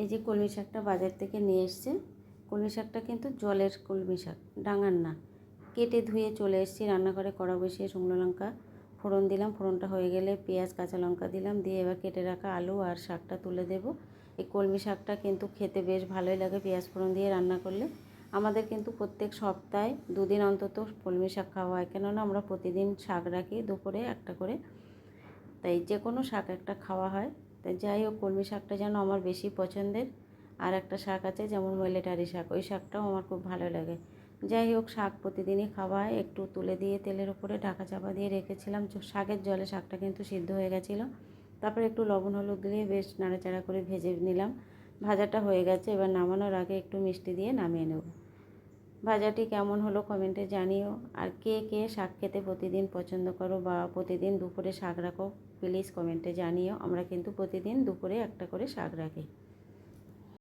এই যে কলমি শাকটা বাজার থেকে নিয়ে এসছে, কলমি শাকটা কিন্তু জলের কলমি শাক, ডাঙার না। কেটে ধুয়ে চলে এসেছি, রান্নাঘরে কড়া বসিয়ে শুকনো লঙ্কা ফোড়ন দিলাম। ফোড়নটা হয়ে গেলে পেঁয়াজ, কাঁচা লঙ্কা দিলাম। দিয়ে এবার কেটে রাখা আলু আর শাকটা তুলে দেব। এই কলমি শাকটা কিন্তু খেতে বেশ ভালোই লাগে পেঁয়াজ ফোড়ন দিয়ে রান্না করলে। আমাদের কিন্তু প্রত্যেক সপ্তাহে দুদিন অন্তত কলমি শাক খাওয়া হয়। কেননা আমরা প্রতিদিন শাক রাখি দুপুরে একটা করে। তাই যে কোনো শাক একটা খাওয়া হয়। তাই যাই হোক, কলমি শাকটা যেন আমার বেশি পছন্দের। আর একটা শাক আছে, যেমন মলেটারি শাক। ওই শাকটাও আমার খুব ভালো লাগে। যাই হোক, শাক প্রতিদিনই খাওয়া হয় একটু তুলে দিয়ে তেলের উপরে ঢাকা চাপা দিয়ে রেখেছিলাম। শাকের জলে শাকটা কিন্তু সিদ্ধ হয়ে গেছিল। তারপরে একটু লবণ হলুদ দিয়ে বেশ নাড়াচাড়া করে ভেজে নিলাম। ভাজাটা হয়ে গেছে, এবার নামানোর আগে একটু মিষ্টি দিয়ে নামিয়ে নেব। ভাজাটি কেমন হলো কমেন্টে জানিও। আর কে কে শাক খেতে প্রতিদিন পছন্দ করো বা প্রতিদিন দুপুরে শাক রাখো প্লিজ কমেন্টে জানিও। আমরা কিন্তু প্রতিদিন দুপুরে একটা করে শাক রাখি।